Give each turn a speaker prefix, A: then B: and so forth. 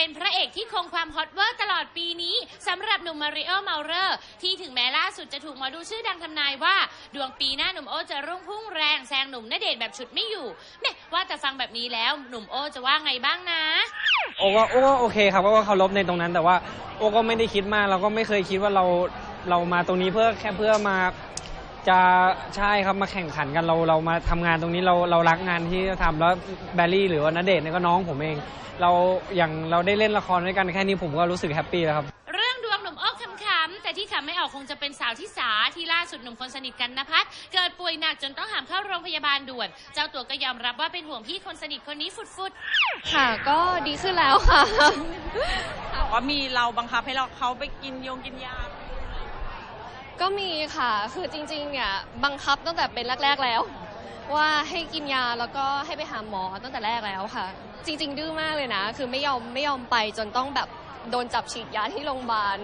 A: เป็นพระเอกที่คงความฮอตเวอร์ตลอดปีนี้สำหรับหนุ่มมาริโอเมาเรอร์ ที่ถึงแม้ล่าสุดจะถูกหมอดูชื่อดังทำนายว่า ดวงปีหน้าหนุ่มโอจะรุ่งพุ่งแรงแซงหนุ่มณเดชน์แบบฉุดไม่อยู่แม่ว่าแต่ฟังแบบนี้แล้วหนุ่มโอจะว่าไงบ้างนะ
B: โอก็โอก็โอเคครับก็เคารพในตรงนั้น แต่ว่าโอก็ไม่ได้คิดมากเราก็ไม่เคยคิดว่าเราเรามาตรงนี้เพื่อแค่เพื่อมา จะใช่ครับมาแข่งขันกันเราเรามาทำงานตรงนี้เราเรารักงานที่ทำแล้วแบลลี่หรือว่าณเดชน์เนี่ยก็น้องผมเอง เราอย่างเราได้เล่นละครด้วยกันแค่นี้ผมก็รู้สึกแฮปปี้แล้วครับ
A: เรื่องดวงหนุ่มโอ้ขำๆแต่ที่ขำไม่ออกคงจะเป็นสาวที่สาที่ล่าสุดหนุ่มคนสนิทกันนภัสเกิดป่วยหนักจนต้องหามเข้าโรงพยาบาลด่วน เจ้าตัวก็ยอมรับว่าเป็นห่วงพี่คนสนิทคนนี้ฟุดๆ
C: ค่ะก็ดีขึ้นแล้วค่ะ
D: บอกว่ามีเราบังคับให้เราเขาไปกินยงกินยา
C: ก็มีค่ะ คือจริงๆเนี่ยบังคับตั้งแต่เป็นแรก ๆแล้ว ว่าให้กินยาแล้วก็ให้ไปหาหมอตั้งแต่แรกแล้วค่ะ จริง ๆ ดื้อมากเลยนะ คือไม่ยอมไม่ยอมไปจนต้องแบบโดนจับฉีดยาที่โรงพยาบาล